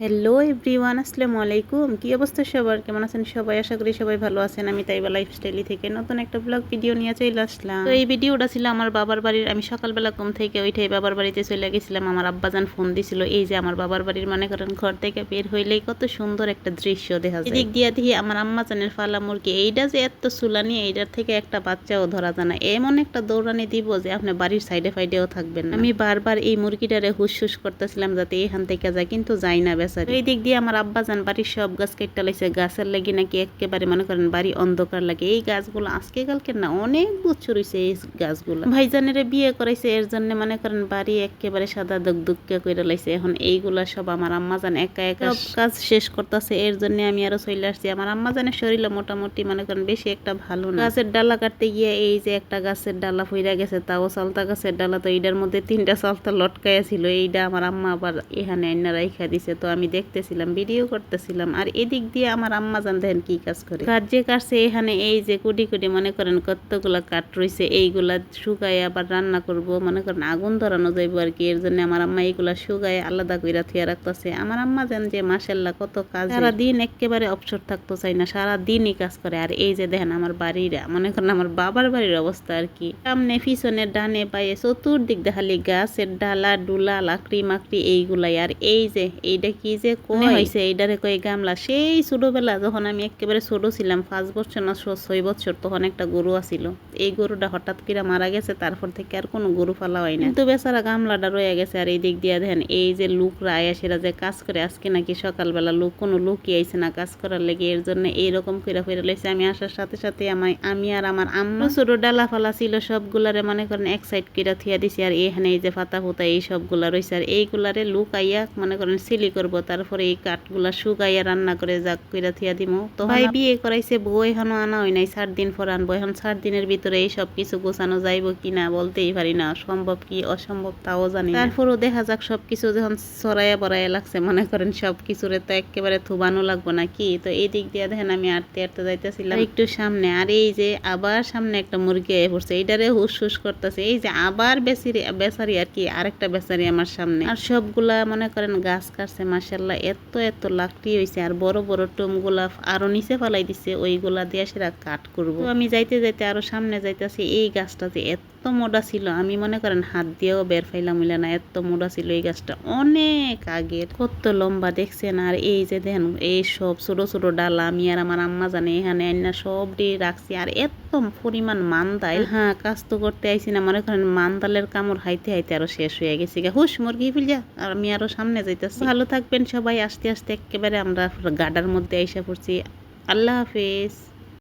Hello everyone আসসালামু আলাইকুম। কি অবস্থা সবার? কেমন আছেন সবাই? আশা করি সবাই ভালো আছেন। আমি তাইবা লাইফস্টাইলি থেকে নতুন একটা ব্লগ ভিডিও নিয়ে চলে আসলাম। তো এই ভিডিওটা ছিল আমার বাবার বাড়ির। আমি সকালবেলা ঘুম থেকে ওইটাই বাবার বাড়িতে চলে গেছিলাম। আমার আব্বাজান ফোন দিছিল। এই যে আমার বাবার বাড়ির মনে করেন ঘর থেকে বের হইলেই কত সুন্দর একটা দৃশ্য দেখা যায়। এদিক দিয়া দিয়ে আমার আম্মাজানের ফালা মুরগি। এইটা যে এত সুলানি এইটার থেকে একটা বাচ্চাও ধরা যায় না। এমন একটা দৌড়ানি দিব যে আপনি বাড়ির সাইডে ফাইডেও থাকবেন আমি বারবার এই মুরগিটারে হুস হুস করতেছিলাম যাতে এখান থেকে যায়, কিন্তু যাই না। বেচারি। এই দিক দিয়ে আমার আব্বা যান বাড়ির সব গাছ কেটে লাইছে। গাছের লাগি নাকি একেবারে মনে করেন বাড়ি অন্ধকার লাগে। এই গাছগুলো আজকে কালকে না অনেক বছর হয়েছে এই গাছগুলো। ভাইজানের বিয়ে করাইছে এর জন্য মনে করেন বাড়ি একেবারে সাদা দুক দুঃখকে করে লাইছে। এখন এইগুলা সব আমার আম্মা জান একা একা সব কাজ শেষ করতেছে। এর জন্য আমি আরও চলে আসছি। আমার আম্মা জানের শরীর মোটামুটি মনে করেন বেশি একটা ভালো না। গাছের ডালা কাটতে গিয়ে এই যে একটা গাছের ডালা ফইরা গেছে তাও চালতা গাছের ডালা তো এইটার মধ্যে তিনটা চালতা লটকাইয়া ছিল। এইটা আমার আম্মা আবার এখানে আইনা রাইখা দিছে। তো আমি দেখতেছিলাম ভিডিও করতেছিলাম। আর এদিক দিয়ে আমার আম্মা জান দেখেন কি কাজ করে? কাজ যে কাটছে এখানে এই যে কুটি কুটি মনে করেন কতগুলা কাঠ রয়েছে এইগুলা শুকায় আবার রান্না করব মনে করেন আগুন ধরানো যাইব আর কি এর জন্য আমার আম্মা এইগুলা শুকায় আলাদা কইরা থিয়া রাখতেছে। আমার আম্মা জান যে মাসাল্লাহ কত কাজ সারা দিন একেবারে অবসর থাকতে চাই না সারা দিনই কাজ করে। আর এই যে দেখেন আমার বাড়ির মনে করেন আমার বাবার বাড়ির অবস্থা আর কি। সামনে পিছনে ডানে পায়ে চতুর্দিক দেখালি গাছের ডালা ডুলা লাকড়ি মাকড়ি এইগুলাই। আর এই যে এইটা কি যে কয়? হয়েছে এইটারে কই গামলা। সেই ছোটবেলা যখন আমি একেবারে ছোট ছিলাম পাঁচ বছর না ছয় বছর তখন একটা গরু আছিল। এই গরুটা হঠাৎ করে মারা গেছে তারপর থেকে আর কোনো গরু ফালা হয় না কিন্তু বেচারা গামলাটা রয়ে গেছে আর এই দিক দিয়ে দেখেন এই যে লোকরা আয়াসেরা যে কাজ করে আজকে নাকি সকালবেলা লোক কোনো লোকই আইছে না কাজ করার লেগে। এর জন্য এইরকম করে ফিরে লইছে। আমি আসার সাথে সাথে আমি আমি আর আমার আম্মা ছোট ডালা ফালা ছিল সবগুলারে মনে করেন এক সাইড কিরা থিয়া দিছি। আর এখানে এই যে ফাতা ফুতা এই সবগুলা রয়েছে আর এইগুলারে লুক আইয়া মনে করেন সিলি করব তারপরে এই কাঠগুলা শুকাইয়া রান্না করে যাক কইরা থিয়া দিমু তো ভাই বিয়ে করাইছে বউ এখনও আনা হয় নাই সাত দিন পর আনব। এখন সাত দিনের ভিতরে এই সব কিছু গোছানো যাইব কি না বলতেই পারি না সম্ভব কি অসম্ভব তাও জানি। তারপরও দেখা যাক সব কিছু যখন সরাইয়া বড়াইয়া লাগছে মনে করেন সব কিছুরে তো একেবারে থুবানো লাগবো না কি তো এই দিক দিয়ে দেখেন আমি আটতে আটতে যাইতেছিলাম। একটু সামনে আর এই যে আবার সামনে একটা মুরগি আয় পড়ছে এইটারে হুস হুস করতেছে। এই যে আবার বেসারি বেসারি আর কি আরেকটা বেসারি আমার সামনে। আর সবগুলা মনে করেন গাছ কাটছে মাসাল্লাহ এত এত লাকড়ি হয়েছে আর বড় বড় টুমগুলা আরও নিচে ফেলাই দিছে, ওইগুলা দিয়ে সেটা কাট করব। আমি যাইতে যাইতে আরও সামনে যাইতেছি, এই গাছটাতে এত মোটা ছিল আমি মনে করেন হাত দিয়েও বের ফাইলাম হইলে না এত মোটা ছিল এই গাছটা। অনেক আগের। কত লম্বা দেখছেন? আর এই যে দেখেন এই সব ছোট ছোট ডালা আমি আর আমার আম্মা জানে এখানে আইনা সব দিয়ে রাখছি। আর এত পরিমাণ মান্দাল। হ্যাঁ। কাজ তো করতে আইছি না মনে করেন মান্দালের কামড় হাইতে হাইতে আরও শেষ হয়ে গেছে। গা হুস মুরগি ফিলিয়া আর আমি আরও সামনে যাইতেছি। ভালো থাকবেন সবাই আস্তে আস্তে একেবারে আমরা গাডার মধ্যে আইসা পড়ছি। আল্লাহ হাফেজ।